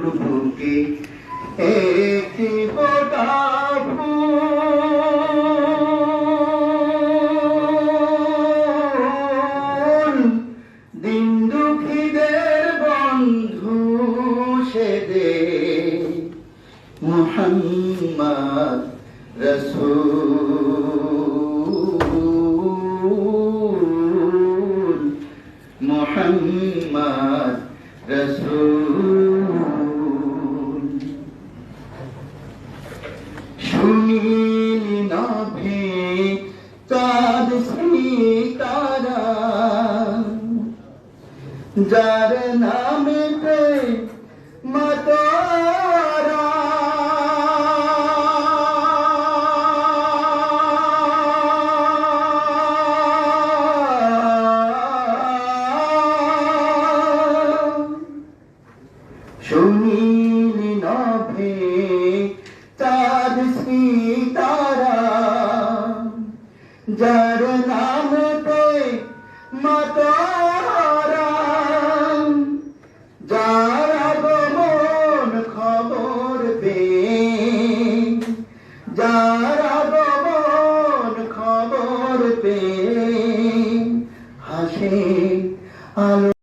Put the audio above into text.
বুকে একটি ফোঁটা দিন বন্ধু দে। রসূল। মুহাম্মদ রসূল। শুনিলি নভে চাঁদ তারা। যার নামেতে মাতারা। শুনিলি যার নামতে মাতারা যার খবর পে যার